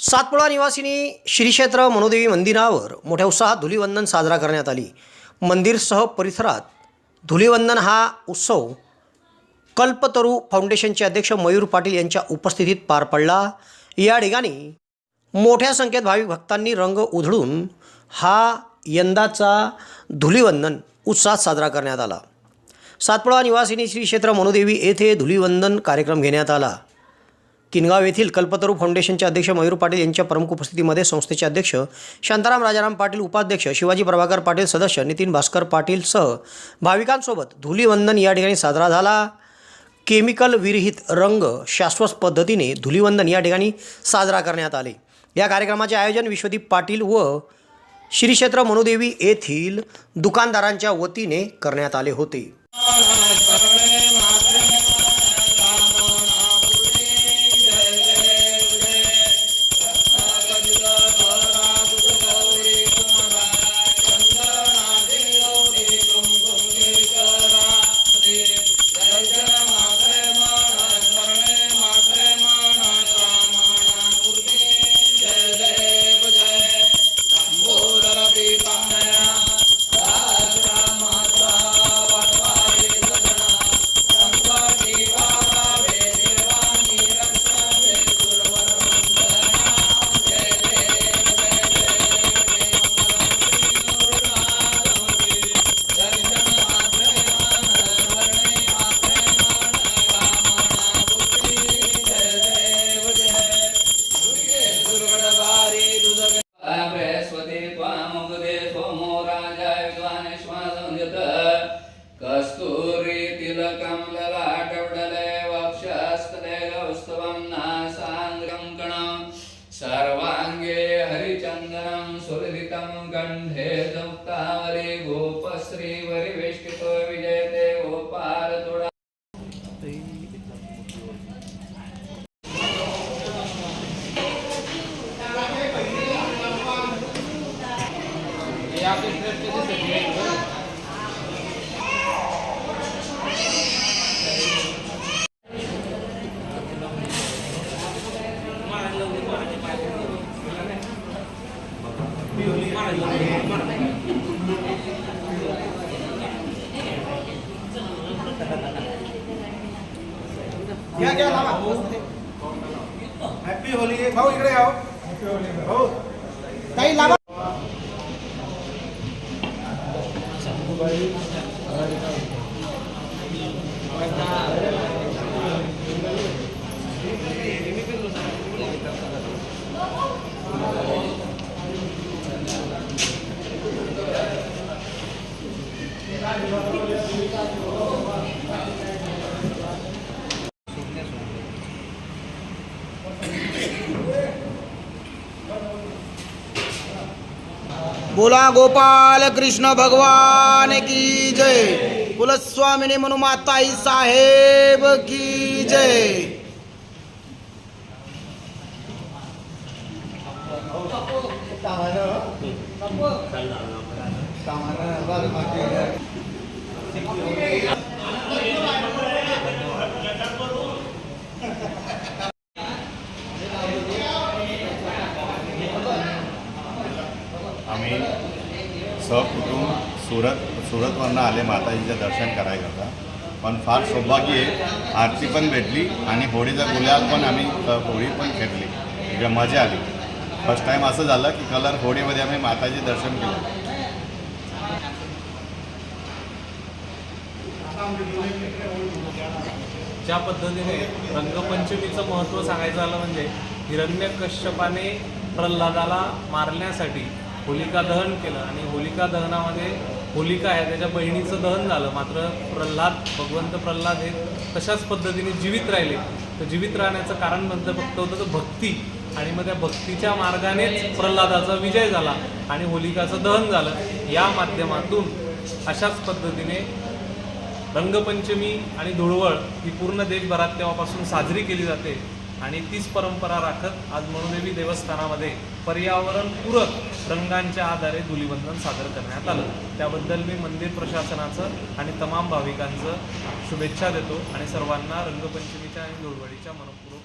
सातपुडा निवासिनी श्री क्षेत्र मनोदेवी मंदिरावर मोठ्या उत्साहात धुलीवंदन साजरा करण्यात आली. मंदिरसह परिसरात धुलीवंदन हा उत्सव कल्पतरू फाउंडेशनचे अध्यक्ष मयूर पाटील यांच्या उपस्थितीत पार पडला. या ठिकाणी मोठ्या संख्येत भाविक भक्तांनी रंग उधळून हा यंदाचा धुलीवंदन उत्साहात साजरा करण्यात आला. सातपुडा निवासिनी श्री क्षेत्र मनोदेवी येथे धुलीवंदन कार्यक्रम घेण्यात आला. किनगाव येथील कल्पतरू फाउंडेशनचे अध्यक्ष मयूर पाटील यांच्या प्रमुख उपस्थितीमध्ये संस्थेचे अध्यक्ष शांताराम राजाराम पाटील उपाध्यक्ष शिवाजी प्रभाकर पाटील सदस्य नितीन भास्कर पाटीलसह भाविकांसोबत धुलीवंदन या ठिकाणी साजरा झाला. केमिकल विरहित रंग शाश्वत पद्धतीने धुलीवंदन या ठिकाणी साजरा करण्यात आले. या कार्यक्रमाचे आयोजन विश्वदीप पाटील व श्री क्षेत्र मनोदेवी येथील दुकानदारांच्या वतीने करण्यात आले होते. सुरधितं कण्ठे घ्या घ्या लावा? हॅपी होली भाऊ इकडे आहो हॅपी होली भाऊ काही लावा? बोला गोपाल कृष्ण भगवान की जय. कुलस्वामिनी म्हणून माताई साहेब की जय. आम्ही सहकुटुंब सुरत सुरतवरनं आले माताजीचं दर्शन करायकरता पण फार सौभाग्य आहे आरती पण भेटली आणि होळीचा गुलाल पण आम्ही होळी पण खेळली. म्हणजे मजा आली. फर्स्ट टाईम असं झालं की कलर होळीमध्ये आम्ही माताजी दर्शन केलं. ज्या पद्धतीने रंगपंचमीचं महत्त्व सांगायचं झालं म्हणजे हिरण्यकश्यपाने प्रल्हादाला मारण्यासाठी होलिका दहन केलं आणि होलिका दहनामध्ये होलिका आहे त्याच्या बहिणीचं दहन झालं. मात्र प्रल्हाद भगवंत प्रल्हाद हे तशाच पद्धतीने जीवित राहिले. तर जीवित राहण्याचं कारण म्हणतं फक्त होतं तर भक्ती. आणि मग त्या भक्तीच्या मार्गानेच प्रल्हादाचा विजय झाला आणि होलिकाचं दहन झालं. या माध्यमातून अशाच पद्धतीने रंगपंचमी आणि धुळवळ ही पूर्ण देशभरात तेव्हापासून साजरी केली जाते. आणि तीच परंपरा राखत आज मनुदेवी देवस्थानामध्ये पर्यावरणपूरक रंगांच्या आधारे धुलीवंदन सादर करण्यात आलं. त्याबद्दल मी मंदिर प्रशासनाचं आणि तमाम भाविकांचं शुभेच्छा देतो आणि सर्वांना रंगपंचमीच्या आणि धुळवळीच्या मनपूर्वक